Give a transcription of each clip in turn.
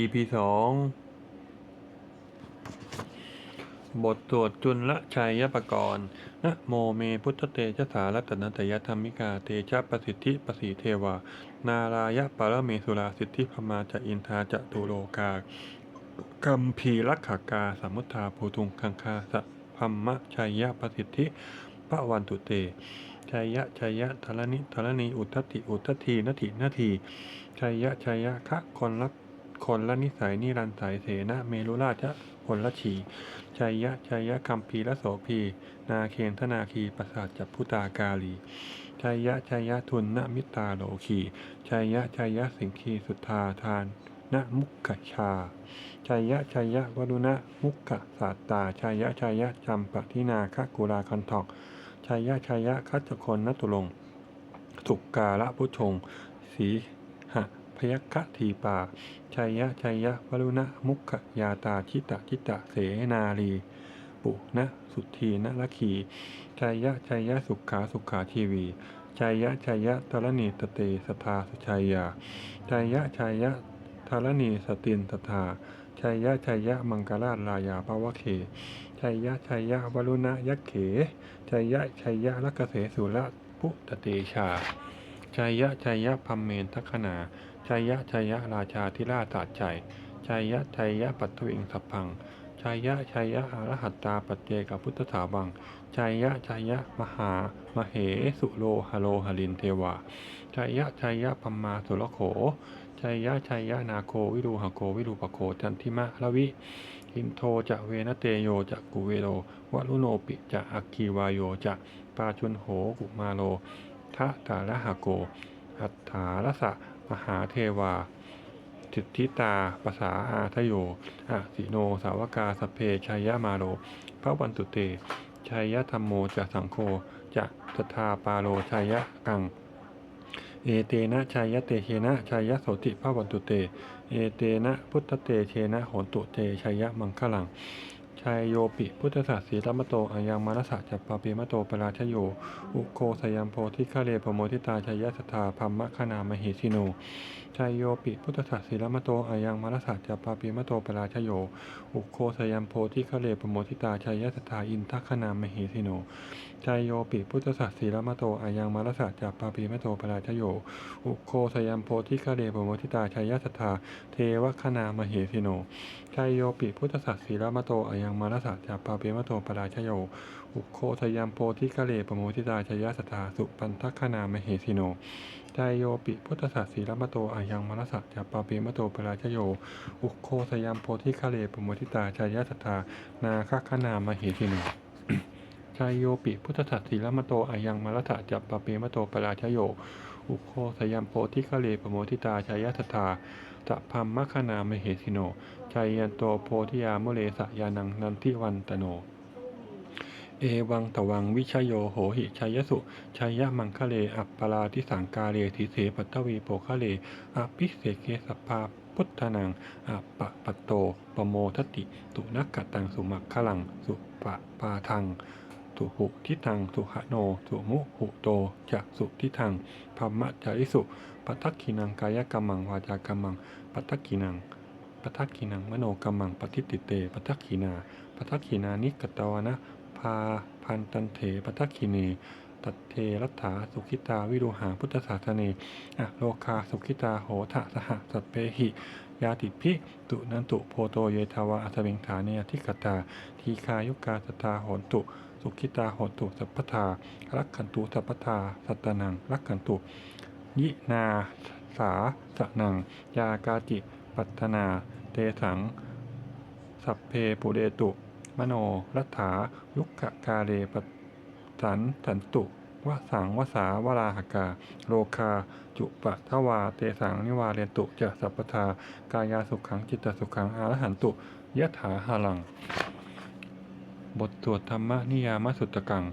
EP สองบทตรวจจุลชัยยปกรณ์นะโมเมพุทธเตชะสารัตนตยธรรมิกาเตชะประสิทธิประสีเทวา นารายะปรเมสุราสิทธิพมาจะอินทาจะตุโลกากัมพีรักขากาสมุทธาภูทุงคังคาสะพัมมะชัยยะประสิทธิพระวันตุเตชัยยะชัยยะธรณิธรณีอุทธติอุทธทีนตินาทีชัยยะชัยยะคะคนละ คนละนิสัยนิรันสายเสนะเมรุราชคนละฉีชัยยะชัยยะคัมพีละโสพี นาเคนธนาคีประสาทจับพุตากาลีชัยยะชัยยะทุนนมิตาโลคีชัยยะชัยยะสิงคีสุทธาทานนมุขชาชัยยะชัยยะวรุณะมุขสาตตาชัยยะชัยยะจำปทินาคกุลาคันทอกชัยยะชัยยะคัจจคนนตุลงสุกกาละพุชง สี ยัคทีปาชัยยะชัยยะวรุณะมุขยาตาชิตะชิตะเสนาลีปุนะสุทีนะละขีชัยยะชัยยะสุขาสุขาทีวีชัยยะชัยยะตรณีตเตสทาสุชัยยาชัยยะชัยยะธารณีสตินตถาชัยยะชัยยะมังกราชลายาภวะเคชัยยะชัยยะวรุณะยักเขชัยยะชัยยะลักเกษสุระพุตเตชาชัยยะชัยยะพัมเมนทัคนา ชัยยะชัยยะราชาธิราชตาใจชัยยะชัยยะปัตตวิงสัพพังชัยยะชัยยะอรหัตตาปัจเจกพุทธถาบังชัยยะชัยยะมหามเหสุโลหโลหลินเทวาชัยยะชัยยะพัมมาสุรโขชัยยะชัยยะนาโควิรูหโกวิรูปโคจันทิมะละวิอินโทจะเวนเตโยจะกุเวโรวลุโนปิจะอัคคีวายโยจะปาชุนโหกุมาโลทะตาละหะโกอัฏฐาลสะ มหาเทวาจิตทิตาภาษาอาทโยอะสิโน สาวกาสเพชัยยมาโลพระวันตุเต ชัยยะธรรมโมจะสังโฆจะสทาปาโลชัยยะกัง เอเตนะชัยยะเตเชนะชัยยะโสติพระวันตุเต เอเตนะพุทธเตเชนะโหนตุเตชัยยะมังคลัง ชัยโยปิ พุทธศาสีรัมโตอายังมารสะจัปปาปีมโตปราชโย อุโคสยัมโพธิคาเลปโมทิตาชยยะสธาพัมมะคณามหิสิโน ชัยโยปิพุทธศาสีรัมโตอายังมารสะจัปปาปิมโตปราชโย อุโคสยัมโพธิคาเลปโมทิตาชัยยะสทาอินทคณามเหสิโนชัยโยปิพุทธศาสีรัมโตอายังมารสะจัปปาปิมโตปราชโย อุโคสยัมโพธิคาเลปโมทิตาชัยยะสทาเทวคณามเหสิโนชัยโยปิพุทธสัตสีรมโตอายังมารสัจจาปาเปมโตปราชโยอุโคทยัมโพธิกะเลปโมทิตาชัยสทาสุปันทัคขนามเหสิโน ชัยโยปิพุทธสัตสีรมโตอายังมารสัจจาปาเปมโตปราชโยอุโคทยัมโพธิกะเลปโมทิตาชยสทานาคขนามเหสิโนชัยโยปิพุทธสัตสีรมโตอายังมารสัจจาปาเปมโตปราชโย อุโคสยัมโพธิกะเลปโมทิตาชยสทาตะพัมมคณามเหสิโนชัยยันโตโพธิยามุเลสยานังนันทิวันตโน เอวังตวังวิชโยโหหิชัยสุชัยะมังคะเล อัปปลาทิสังกาเลทิเสปัตวีโปคะเลอภิเสเกสปาพุทธนังอัปปะปะโตปโมทติ ตุนักกตังสุมักขลัง สุปะปาทังสุหุทิทัง สุหโน สุมุหุโตจะสุทิทังพัมมะจาริสุปัทักขินังกายกรรมังวาจากรรมังปัทักขินังปัทักขินังมโนกรรมังปฏิติเตปัทักขินาปัทักขินานิกตวนะ พาพันตันเถปทักขิเนตัตเทรัตถาสุขิตาวิรุหาพุทธศาสเนอะโลคาสุขิตาโหทะสหสัพเพหิ ยาติพิตุนันตุโพโตเยทาวาอัสเวงฐาเนยทิกตา ทีคายุกาสตาโหนตุ สุขิตาโหนตุสัพพทารักขันตุสัพพทาสัตตนังรักขันตุ ยินาสาสนัง ยากาจิ ปัตนา เตสัง สัพเพปุเรตุ มโนรัฐายุคกกาเรปสันสันตุวสังวสาวราหกา โลคา จุปะทวา เตสังนิวาเรนตุจะสัพพทากายาสุขังจิตสุขังอรหันตุยะถาหาลัง บทสวดธรรมนิยามสุตตกัง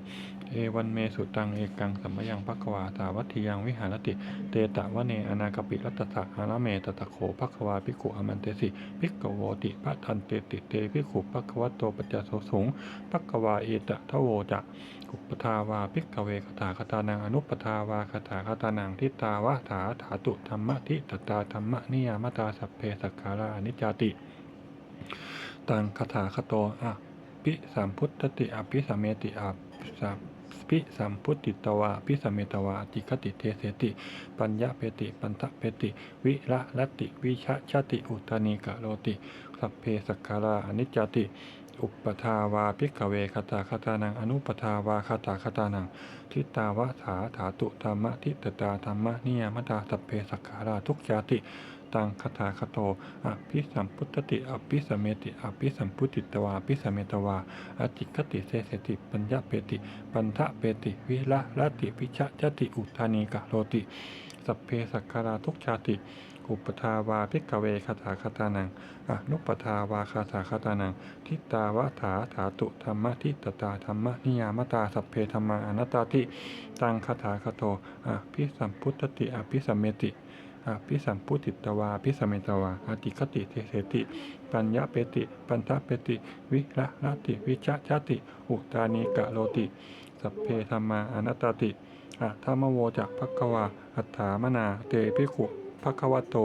เอวันเมสุตังเอกังสัมมยังภควาตาวัตถิยังวิหารติ เตตะวะเนอนาคปิรัตตะอานาเมตตะโขภควาภิกขุอมันเตสิภิกขโวติพระทันเตติเตภิกขุภควโตปัจจโสสงภควาเอตะทโวจะอุปทาวาพิกขเวคถาคตานังอนุปทาวาคถาคตานังทิตาวะถาถาตุธรรมะทิตตาธรรมะนิยามตาสัพเพสักขาราอนิจจติตังคถาคโตอะปิสัมพุทธติอภิสัมเมติอะสัม ปิสัมพุติตวาปิสัมเมตวาจิคติเทเสติ ปัญญาเปติ ปันทะเปติ วิระลติ วิชะชาติอุตานีกะโลติ สัพเพสักขาราอนิจจติอุปทาวาพิกเวคตาคตานังอนุปทาวาคตาคตานังทิตาวะถาถาตุธรรมะทิตตาธรรมะนิยมตาสัพเพสักขาราทุกชาติ ตังคถาคโตอภิสัมพุทธติอภิสัมเมติอภิสัมพุทติตวาอภิสัมเมตวาอจิคติเสสติปัญญาเปติ ปันทะเปติวิละละติวิชะจติอุทานีกะโลติ สัพเพสักขาราทุกชาติอุปทาวาพิกเวคถาคาตานังอนุปทาวาคาถาคาตานัง ทิตาวะถาถาตุธรรมะทิตตาธรรมะนิยามตาสัพเพธรรมาอนัตตาติ ตังคาถาคโตอภิสัมพุทธติอภิสัมเมติ อภิสัมพุทธิตวาอภิสมเมตวาอติคติเทเสติ ปัญญาเปติ ปันทะเปติ วิระละติ วิชะชาติ อุตานีกะโลติสัพเพธรรมาอนัตตาติอะธรรมโวจักภควา อัฏฐามนา เตปิขุภควโต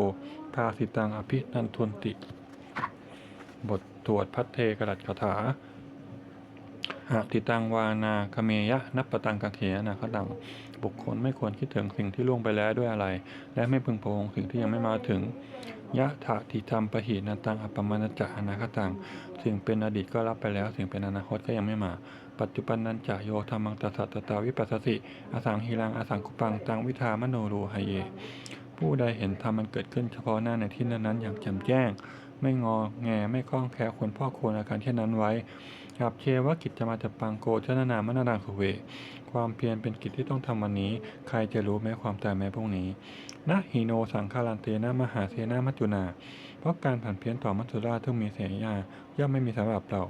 ภาสิตังอภินันทวนติ บทตรวจพัทเทกรัตคาถา หากติตังวานาคเมยะนับปตังกังเขนาคตังบุคคลไม่ควรคิดถึงสิ่งที่ล่วงไปแล้วด้วยอะไร และไม่พึงพงสิ่งที่ยังไม่มาถึงยะถะทิธรรมปะหินันตังอัปมาณจะอนาคตังสิ่งเป็นอดีตก็รับไปแล้ว สิ่งเป็นอนาคตก็ยังไม่มา ปัจจุบันนันจะโยธรรมังตัสสะตตาวิปัสสสิอสังหิรังอสังคุปังตังวิธามโนรูหเย ผู้ใดเห็นธรรมมันเกิดขึ้นเฉพาะหน้าในที่นั้นๆอย่างแจ่มแจ้ง ไม่งอแงไม่คล้องแคลวควรพ่อควรอาการเช่นนั้นไว้กับเชวกิจจะมาจะปังโกชนานามนาดังสุเว ความเพียรเป็นกิจที่ต้องทำวันนี้ ใครจะรู้แม้ความตายแม้พรุ่งนี้นะหิโนสังคารันเตนะมหาเสนามัจจุนา เพราะการผันเพี้ยนต่อมัจจุราชที่มีเสียยาย่อมไม่มีสำหรับเรา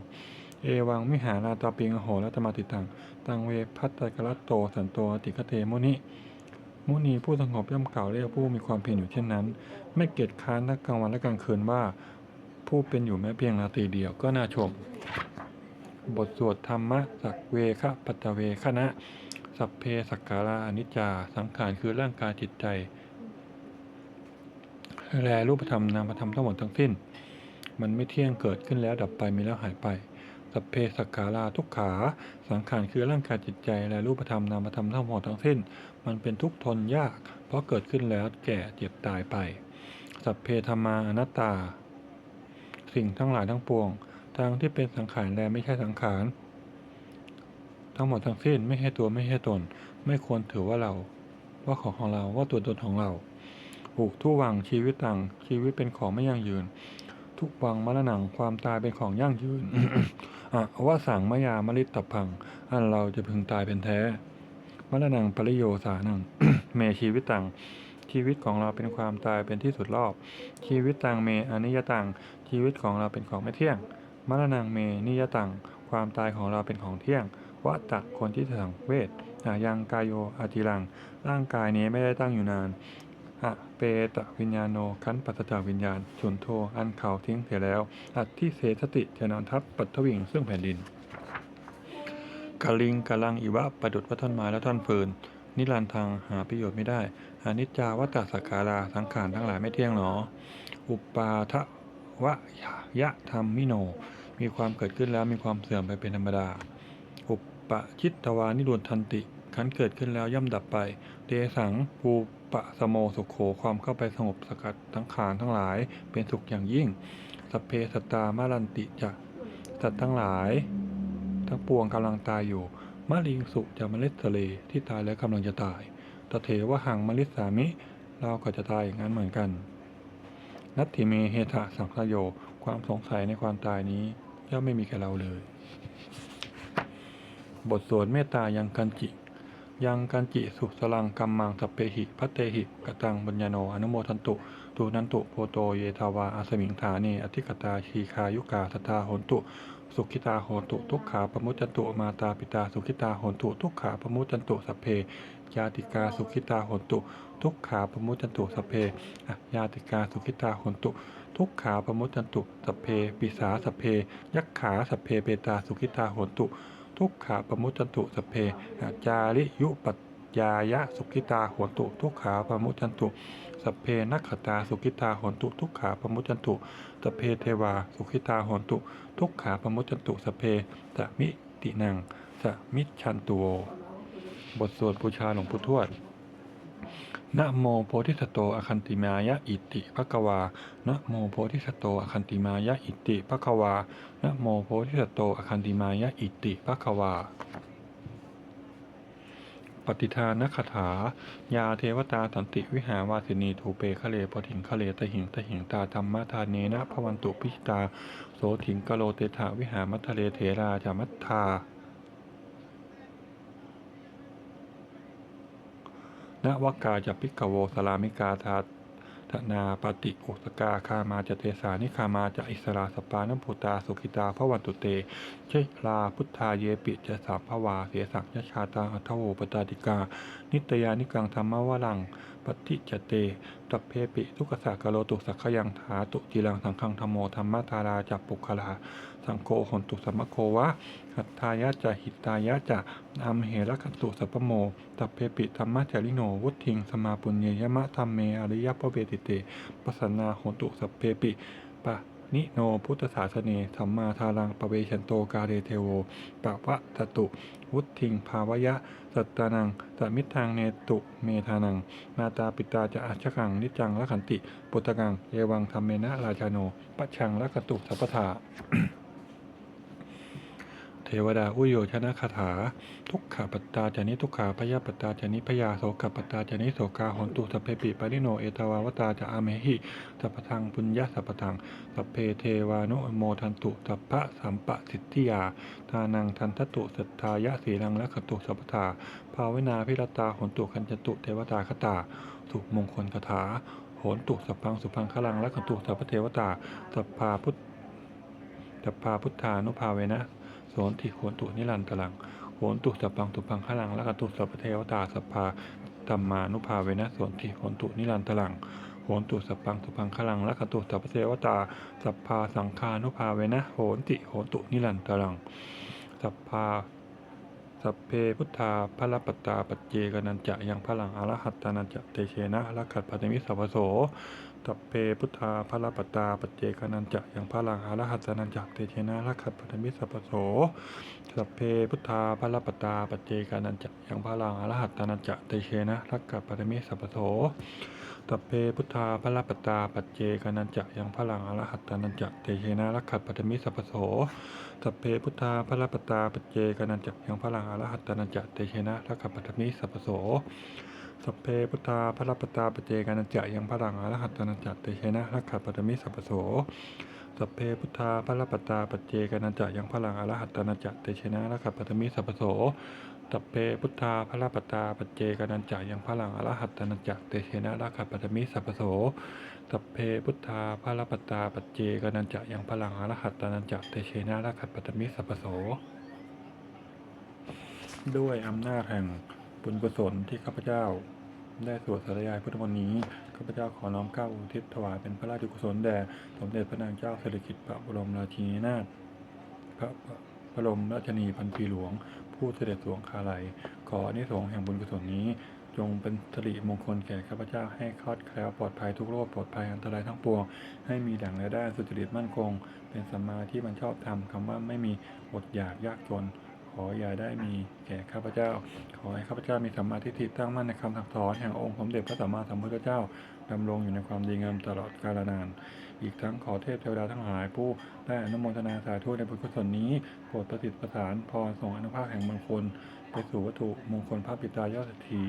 เอวังมิหาราตาปิงโหรัตมาติตัง ตังเวพัตตกรัตโตสันโตติคเทมุนิ มุนีผู้สงบย่อมกล่าวเรียกผู้มีความเพียรอยู่เช่นนั้น ไม่เกียจค้านทั้งกลางวันและกลางคืนว่า ผู้เป็นอยู่แม้เพียงนาทีเดียวก็น่าชม บทสวดธรรมะสักเวคะปัตเวคะนะสัพเพสักการะอนิจจา สังขารคือร่างกายจิตใจแลรูปธรรมนามธรรมทั้งหมดทั้งสิ้น มันไม่เที่ยงเกิดขึ้นแล้วดับไปมีแล้วหายไปสัพเพสักขาราทุกขา สังขารคือร่างกายจิตใจ และรูปธรรมนามธรรมทั้งหมดทั้งสิ้น มันเป็นทุกข์ทนยาก เพราะเกิดขึ้นแล้วแก่เจ็บตายไป สัพเพธรรมาอนัตตา สิ่งทั้งหลายทั้งปวงทางที่เป็นสังขารและไม่ใช่สังขาร ทั้งหมดทั้งสิ้นไม่ใช่ตัวไม่ใช่ตน ไม่ควรถือว่าเรา ว่าของของเราว่าตัวตนของเราผูกทุวังชีวิตต่างชีวิตเป็นของไม่ยั่งยืน ทุกวังมรณังความตายเป็นของยั่งยืนอะว่าสั่งมายามลิตตพัง อันเราจะพึงตายเป็นแท้มรณังปริโยสานังเมชีวิตตังชีวิตของเราเป็นความตายเป็นที่สุดรอบ ชีวิตตังเมอนิยตัง ชีวิตของเราเป็นของไม่เที่ยง มรณังเมนิยตัง ความตายของเราเป็นของเที่ยงวะตักคนที่สังเวทอายังกายโยอาติรัง ร่างกายนี้ไม่ได้ตั้งอยู่นานอะเปตะวิญญาโนขันปัสสจาวิญญาณ ฉุนโทอันเขาทิ้งเสียแล้ว อัตที่เสสติจะนอนทับปัทวิงซึ่งแผ่นดินกาลิงกาลังอิวะประดุดวัฒนไม้และท่อนฟืน นิรันทางหาประโยชน์ไม่ได้ อนิจจาวัตตสักขาราสังขารทั้งหลายไม่เที่ยงหนอ อุปาท วะยะธรรมมิโน มีความเกิดขึ้นแล้วมีความเสื่อมไปเป็นธรรมดา อุปชิตตวานิโรธทันติ ขันเกิดขึ้นแล้วย่อมดับไปเตสังภูปะสโมสุขโขความเข้าไปสงบสกัดทั้งขานทั้งหลายเป็นสุขอย่างยิ่งสเพสตามารันติจะสัตว์ทั้งหลาย ทั้งปวงกำลังตายอยู่มะลิงสุจะมเมล็ดทะเลที่ตายแล้วกำลังจะตายตะเถว่าหังมลิสามิ เราก็จะตายอย่างนั้นเหมือนกัน นัตถิเมเฮทะสังสโย ความสงสัยในความตายนี้ย่อมไม่มีแก่เราเลย บทสวดเมตตายังกันจิ ยังกันจิสุสลังกัมมังสเปหิพัตเตหิกตังบัญญโนอนุโมทันตุตูนันตุโพโตเยทาวาอาสมิงฐาเนอธิกตาชีคายุกาสตาโหนตุ สุขิตาโหนตุทุกขาปมุจจันตุมาตาปิตาสุขิตาโหนตุทุกขาปมุจจันตุสัพเพ ยาติกาสุขิตาหนตุ ทุกขาปมุจันตุสเพอะยาติกาสุขิตาหนตุ ทุกขาปมุจันตุสัพเพปิสาสัพเพ ยักขาสัพเพเปตาสุขิตาหนตุ ทุกขาปมุจันตุสเพอาจาริยุปัจยายะสุขิตาหนตุทุกขาปมุจันตุสพเพนักขตาสุขิตาหนตุทุกขาปมุจันตุสพเพเทวาสุขิตาหนตุ ทุกขาปมุจันตุสพเพสมิตินังสมิจฉันตุโว บทสวดบูชาหลวงปู่ทวด นะโมโพธิสโตอคันติมายะอิติภะควา นะโมโพธิสโตอคันติมายะอิติภะควา นะโมโพธิสโตอคันติมายะอิติภะควา ปฏิทานคาถา ยาเทวตาสันติวิหาวาสินีถูเปคะเลปถิงคะเลตหิงตหิงตาธรรมทานเนนะพวันตุพิชตา โสถิงกะโลเตถาวิหามัทะเลเถราจามัทธา นวกาจะพิกโวสลามิกาทาธนาปฏิอุสกาคามาจะเตสานิคามาจะอิสราสปานัมพุตาสุขิตาพระวันตุเต เชลาพุทธาเยปิจะสามภวาเสียสักยชาตาอัทโวปตาติกา นิตยานิกังธรรมวรังปฏิจเตตัพเพปิทุกขสากโลตุสักขยังถาตุจิรังสังขังธรรมโมธรรมตาราจับปุคลา สังโฆหนตุสัมมโควะหัตถายะจะหิตายะจะอัมเหระคันตุสัพโมตัพเพปิธรรมะจริโนวุทิงสมาปุญเยยมะธรรมเมอริยปเวติเตปสสนาโหตุสัพเพปิปะนิโนพุทธศาสเนธรรมาทารังปเวชันโตกาเรเทโวปะวะตตุ วุทิงภาวยะ สัตตานังสมิทางเนตุเมธานังมาตาปิตาจะอาชกังนิจังละขันติ ปุตตกังเอวังธรรมเมนะราชาโนปัจฉังละกตุสัพพทา วดาอุโยชนะคาถา ทุกขาปัตตาจานิทุกขาพยาปัตตาจานิพยาโสกปัตตาจานิโสกาหนตุสัพเพปิปาริโนเอตาวาวตาจะอาเมหิสัพพทังปุญญาสัพพทังสัพเพเทวานุโมทันตุสัพพะสัมปะสิทธิยา ทานังทันทตุสัทธายะสีลังละขตุสัพพทาภาวินาพิรตาหนตุคันจตุเทวตาคตาสุมงคลคาถาโหนตุสัพพังสุพังคลังละขตุสัพพเทวตาสัพพาพุทธสัพพาพุทธานุภาเวนะ โสนติโหนตุนิรันตรังโหนตุสัพพังตุพังขลังละกตุสัพเทวตาสัพพาธรรมานุภาเวนะโสนติโหนตุนิรันตรังโหนตุสัพพังตุพังขลังละกตุสัพเทวตาสัพพาสังฆานุภาเวนะโหนติโหนตุนิรันตรังสัพพาสัพเพพุทธาพระปตตาปัจเจกนันจะยังพลังอรหัตตานันจะเตเชนะละขัดปัตมิสัพโส ตัพเพพุทธาพระปตาปัจเจกนันจะยังพระลังอรหัตตานันจะเตเชนะละขัดปัตมิสัพโสสัพเพพุทธาพระปตาปัจเจกนันจะยังพระลังอรหัตตานันจะเตเชนะรักกัปรมิสัพโสสัพเพพุทธาพระปตาปัจเจกนันจะยังพระลังอรหัตตานันจะเตเชนะรักขัปรมิสัพโสสัพเพพุทธาพระปตาปัจเจกนันจะยังพระลังอรหัตตานันจะเตเชนะรักขัปรมิสัพโส สัพเพพุทธาพระปตาปเจกานันจะยังพลังอรหัตตานันจเตเชนะรักขัปรมิสัพพโสสัพเพพุทธาพระปตาปเจกนันจะยังพลังอรหัตตนันจเตชนะละขัปตมิสัพพโสสัพเพพุทธาพระปตาปเจกนันจะยังพลังอรหัตตนันจะเตชนะละขัปตมิสัพพโสสัพเพพุทธาพระปตาปเจกนันจะยังพลังอรหัตตนันจะเตชนะละขัปตมิสัพโสด้วยอำนาจแห่ง บุญกุศลที่ข้าพเจ้า ได้สวดสายายพุทธมนต์นี้ข้าพเจ้าขอน้อมเก้าอุทิศถวายเป็นพระราชกุศลแด่สมเด็จพระนางเจ้าสิริกิติ์พระบรมราชินีนาถพระบรมราชนีพันปีหลวง ผู้เสด็จสวงคาลัยขออนิสงส์แห่งบุญกุศลนี้ จงเป็นสิริมงคลแก่ข้าพเจ้าให้คลอดแคล้วปลอดภัยทุกโรคปลอดภัยอันตรายทั้งปวง ให้มีดั่งและได้สุจริตมั่นคง เป็นสัมมาที่มันชอบธรรมคำว่าไม่มีอดอยากยากจน ขออย่าได้มีแก่ข้าพเจ้า ขอให้ข้าพเจ้ามีสัมมาทิฏฐิตั้งมั่นในคำสั่งสอนแห่งองค์สมเด็จพระสัมมาสัมพุทธเจ้าดำรงอยู่ในความดีงามตลอดกาลนาน อีกทั้งขอเทพเทวดาทั้งหลายผู้ได้อนุโมทนาสาธุในบุญกุศลนี้โปรดประสิทธิ์ประสานพรส่งอนุภาพแห่งมงคล ไปสู่วัตถุมงคลพระปิตายอดเศรษฐี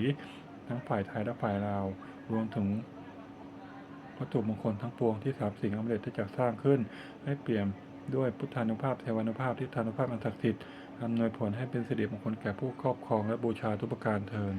ทั้งฝ่ายไทยและฝ่ายลาวรวมถึงวัตถุมงคลทั้งปวงที่สามสิ่งอำเร็จที่จะสร้างขึ้น ให้เปี่ยมด้วยพุทธานุภาพเทวานุภาพทิฏฐานุภาพอันศักดิ์สิทธิ์ อำนวยผลให้เป็นสิริมงคลแก่ผู้ครอบครองและบูชาทุกประการเทิน